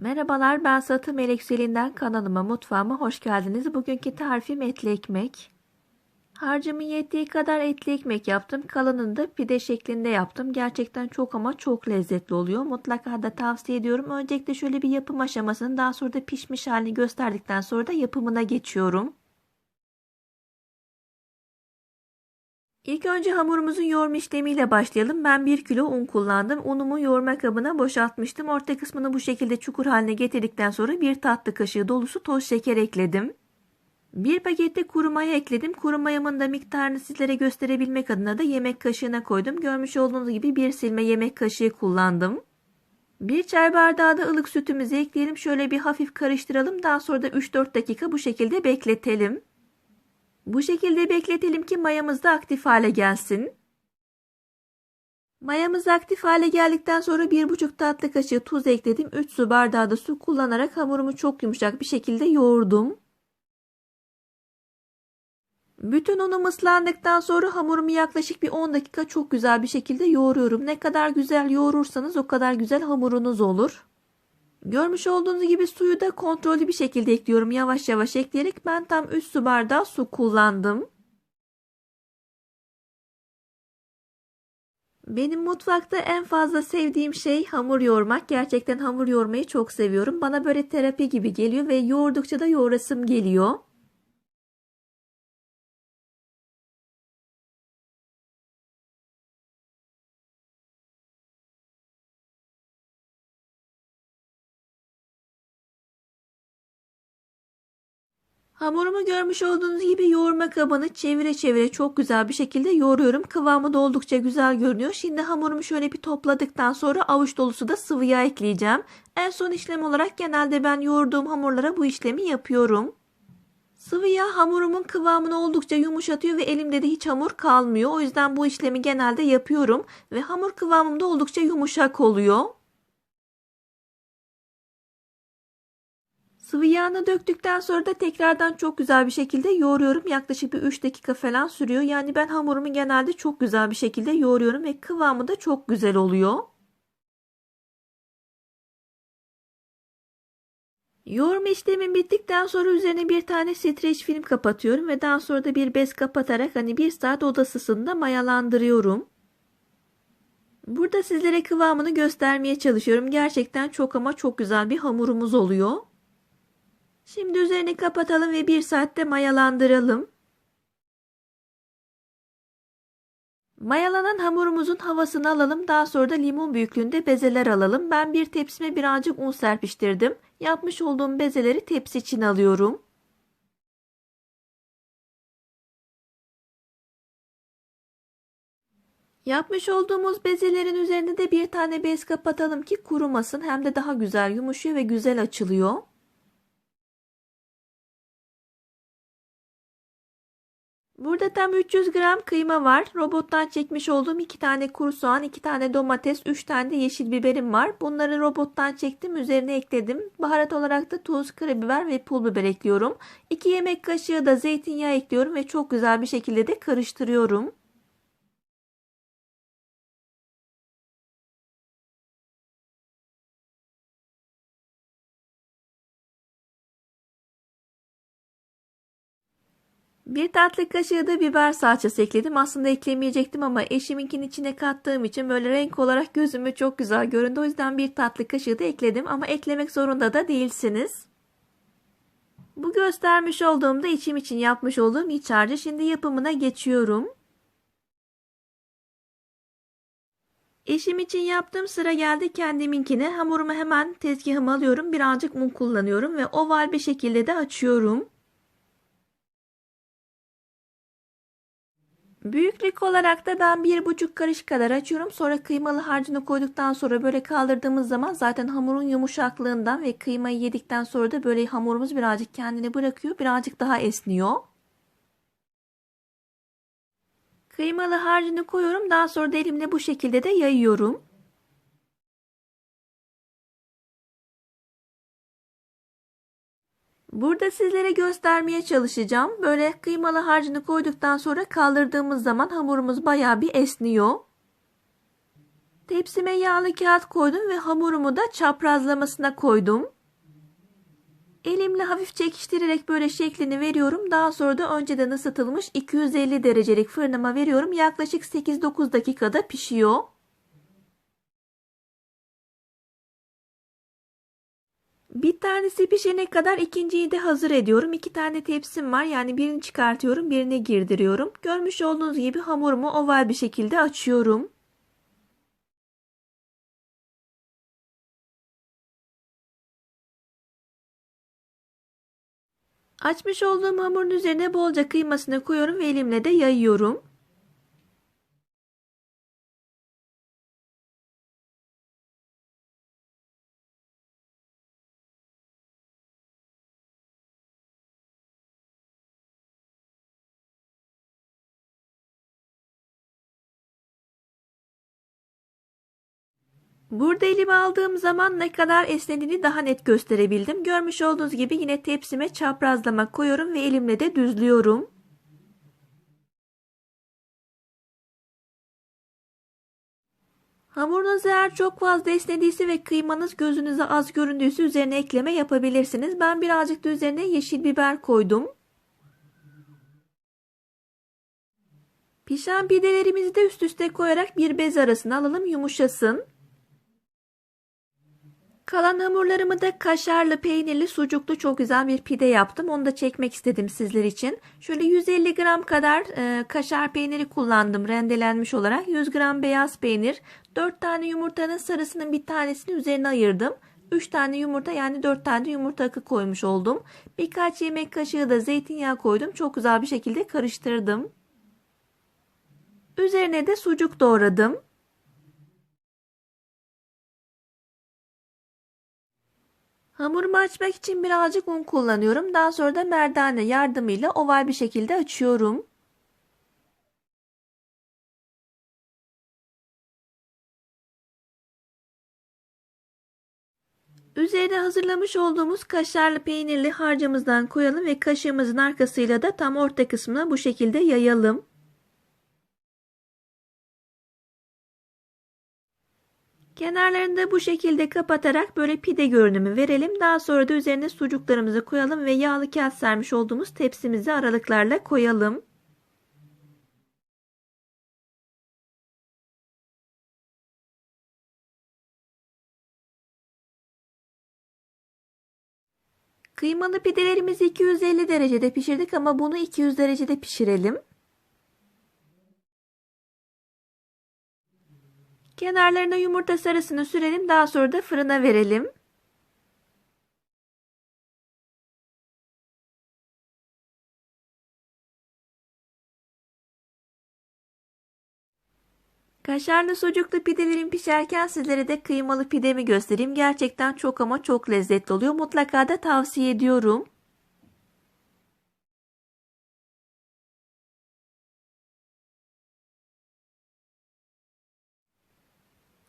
Merhabalar ben Satı Melek Selin'den kanalıma mutfağıma hoş geldiniz. Bugünkü tarifim etli ekmek. Harcımın yettiği kadar etli ekmek yaptım. Kalanını da pide şeklinde yaptım. Gerçekten çok ama çok lezzetli oluyor. Mutlaka da tavsiye ediyorum. Öncelikle şöyle bir yapım aşamasını daha sonra da pişmiş halini gösterdikten sonra da yapımına geçiyorum. İlk önce hamurumuzun yoğurma işlemiyle başlayalım. Ben 1 kilo un kullandım. Unumu yoğurma kabına boşaltmıştım. Orta kısmını bu şekilde çukur haline getirdikten sonra bir tatlı kaşığı dolusu toz şeker ekledim. Bir pakette kuru maya ekledim. Kuru mayamın da miktarını sizlere gösterebilmek adına da yemek kaşığına koydum. Görmüş olduğunuz gibi bir silme yemek kaşığı kullandım. Bir çay bardağı da ılık sütümüzü ekleyelim. Şöyle bir hafif karıştıralım. Daha sonra da 3-4 dakika bu şekilde bekletelim. Bu şekilde bekletelim ki mayamız da aktif hale gelsin. Mayamız aktif hale geldikten sonra 1,5 tatlı kaşığı tuz ekledim. 3 su bardağı da su kullanarak hamurumu çok yumuşak bir şekilde yoğurdum. Bütün unum ıslandıktan sonra hamurumu yaklaşık bir 10 dakika çok güzel bir şekilde yoğuruyorum. Ne kadar güzel yoğurursanız o kadar güzel hamurunuz olur. Görmüş olduğunuz gibi suyu da kontrollü bir şekilde ekliyorum. Yavaş yavaş ekleyerek ben tam 3 su bardağı su kullandım. Benim mutfakta en fazla sevdiğim şey hamur yoğurmak. Gerçekten hamur yoğurmayı çok seviyorum. Bana böyle terapi gibi geliyor ve yoğurdukça da yoğurasım geliyor. Hamurumu görmüş olduğunuz gibi yoğurma kabını çevire çevire çok güzel bir şekilde yoğuruyorum. Kıvamı da oldukça güzel görünüyor. Şimdi hamurumu şöyle bir topladıktan sonra avuç dolusu da sıvı yağ ekleyeceğim. En son işlem olarak genelde ben yoğurduğum hamurlara bu işlemi yapıyorum. Sıvı yağ hamurumun kıvamını oldukça yumuşatıyor ve elimde de hiç hamur kalmıyor. O yüzden bu işlemi genelde yapıyorum ve hamur kıvamım da oldukça yumuşak oluyor. Sıvı yağını döktükten sonra da tekrardan çok güzel bir şekilde yoğuruyorum. Yaklaşık bir 3 dakika falan sürüyor. Yani ben hamurumu genelde çok güzel bir şekilde yoğuruyorum ve kıvamı da çok güzel oluyor. Yoğurma işlemim bittikten sonra üzerine bir tane streç film kapatıyorum ve daha sonra da bir bez kapatarak hani bir saat oda ısısında mayalandırıyorum. Burada sizlere kıvamını göstermeye çalışıyorum. Gerçekten çok ama çok güzel bir hamurumuz oluyor. Şimdi üzerini kapatalım ve bir saatte mayalandıralım. Mayalanan hamurumuzun havasını alalım. Daha sonra da limon büyüklüğünde bezeler alalım. Ben bir tepsime birazcık un serpiştirdim. Yapmış olduğum bezeleri tepsi için alıyorum. Yapmış olduğumuz bezelerin üzerine de bir tane bez kapatalım ki kurumasın. Hem de daha güzel yumuşuyor ve güzel açılıyor. Burada tam 300 gram kıyma var. Robottan çekmiş olduğum 2 tane kuru soğan, 2 tane domates, 3 tane de yeşil biberim var. Bunları robottan çektim, üzerine ekledim. Baharat olarak da tuz, karabiber ve pul biber ekliyorum. 2 yemek kaşığı da zeytinyağı ekliyorum ve çok güzel bir şekilde de karıştırıyorum. Bir tatlı kaşığı da biber salçası ekledim. Aslında eklemeyecektim ama eşiminkinin içine kattığım için böyle renk olarak gözüme çok güzel göründü. O yüzden bir tatlı kaşığı da ekledim ama eklemek zorunda da değilsiniz. Bu göstermiş olduğum da içim için yapmış olduğum iç harcı. Şimdi yapımına geçiyorum. Eşim için yaptığım sıra geldi kendiminkine. Hamurumu hemen tezgahıma alıyorum. Birazcık un kullanıyorum ve oval bir şekilde de açıyorum. Büyüklük olarak da ben bir buçuk karış kadar açıyorum. Sonra kıymalı harcını koyduktan sonra böyle kaldırdığımız zaman zaten hamurun yumuşaklığından ve kıymayı yedikten sonra da böyle hamurumuz birazcık kendini bırakıyor. Birazcık daha esniyor. Kıymalı harcını koyuyorum. Daha sonra da elimle bu şekilde de yayıyorum. Burada sizlere göstermeye çalışacağım. Böyle kıymalı harcını koyduktan sonra kaldırdığımız zaman hamurumuz baya bir esniyor. Tepsime yağlı kağıt koydum ve hamurumu da çaprazlamasına koydum. Elimle hafif çekiştirerek böyle şeklini veriyorum. Daha sonra da önceden ısıtılmış 250 derecelik fırınıma veriyorum. Yaklaşık 8-9 dakikada pişiyor. Bir tanesi pişene kadar ikinciyi de hazır ediyorum. İki tane tepsim var. Yani birini çıkartıyorum, birini girdiriyorum. Görmüş olduğunuz gibi hamurumu oval bir şekilde açıyorum. Açmış olduğum hamurun üzerine bolca kıymasını koyuyorum ve elimle de yayıyorum. Burada elime aldığım zaman ne kadar esnediğini daha net gösterebildim. Görmüş olduğunuz gibi yine tepsime çaprazlama koyuyorum ve elimle de düzlüyorum. Hamurunuz eğer çok fazla esnediyse ve kıymanız gözünüze az göründüyse üzerine ekleme yapabilirsiniz. Ben birazcık da üzerine yeşil biber koydum. Pişen pidelerimizi de üst üste koyarak bir bez arasına alalım yumuşasın. Kalan hamurlarımı da kaşarlı, peynirli, sucuklu çok güzel bir pide yaptım. Onu da çekmek istedim sizler için. Şöyle 150 gram kadar e, kaşar peyniri kullandım rendelenmiş olarak. 100 gram beyaz peynir, 4 tane yumurtanın sarısının bir tanesini üzerine ayırdım. 3 tane yumurta yani 4 tane yumurta akı koymuş oldum. Birkaç yemek kaşığı da zeytinyağı koydum. Çok güzel bir şekilde karıştırdım. Üzerine de sucuk doğradım. Hamurumu açmak için birazcık un kullanıyorum. Daha sonra da merdane yardımıyla oval bir şekilde açıyorum. Üzerine hazırlamış olduğumuz kaşarlı peynirli harcımızdan koyalım ve kaşığımızın arkasıyla da tam orta kısmına bu şekilde yayalım. Kenarlarını da bu şekilde kapatarak böyle pide görünümü verelim. Daha sonra da üzerine sucuklarımızı koyalım ve yağlı kağıt sermiş olduğumuz tepsimizi aralıklarla koyalım. Kıymalı pidelerimizi 250 derecede pişirdik ama bunu 200 derecede pişirelim. Kenarlarına yumurta sarısını sürelim. Daha sonra da fırına verelim. Kaşarlı sucuklu pidelerim pişerken sizlere de kıymalı pidemi göstereyim. Gerçekten çok ama çok lezzetli oluyor. Mutlaka da tavsiye ediyorum.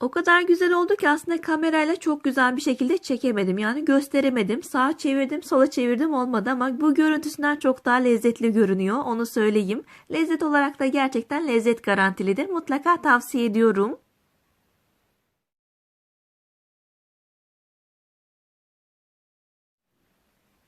O kadar güzel oldu ki aslında kamerayla çok güzel bir şekilde çekemedim. Yani gösteremedim. Sağa çevirdim, sola çevirdim olmadı ama bu görüntüsünden çok daha lezzetli görünüyor. Onu söyleyeyim. Lezzet olarak da gerçekten lezzet garantilidir. Mutlaka tavsiye ediyorum.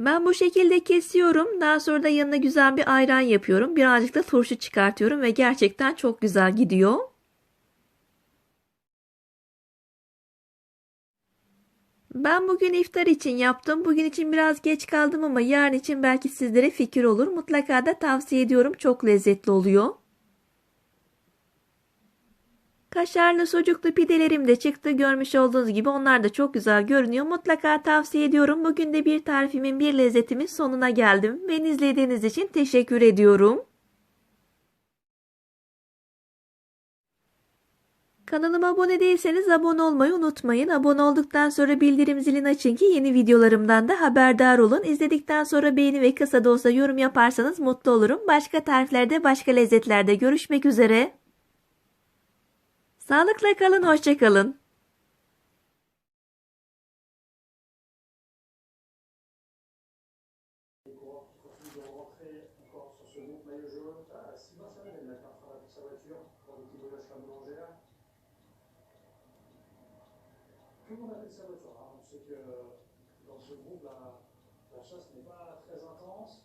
Ben bu şekilde kesiyorum. Daha sonra da yanına güzel bir ayran yapıyorum. Birazcık da turşu çıkartıyorum ve gerçekten çok güzel gidiyor. Ben bugün iftar için yaptım. Bugün için biraz geç kaldım ama yarın için belki sizlere fikir olur. Mutlaka da tavsiye ediyorum. Çok lezzetli oluyor. Kaşarlı sucuklu pidelerim de çıktı. Görmüş olduğunuz gibi onlar da çok güzel görünüyor. Mutlaka tavsiye ediyorum. Bugün de bir tarifimin bir lezzetimin sonuna geldim. Beni izlediğiniz için teşekkür ediyorum. Kanalıma abone değilseniz abone olmayı unutmayın. Abone olduktan sonra bildirim zilini açın ki yeni videolarımdan da haberdar olun. İzledikten sonra beğeni ve kısa da olsa yorum yaparsanız mutlu olurum. Başka tariflerde, başka lezzetlerde görüşmek üzere. Sağlıkla kalın, hoşçakalın. Le monde appelle ça voiture. hein. On sait que dans ce groupe, la chasse n'est pas très intense.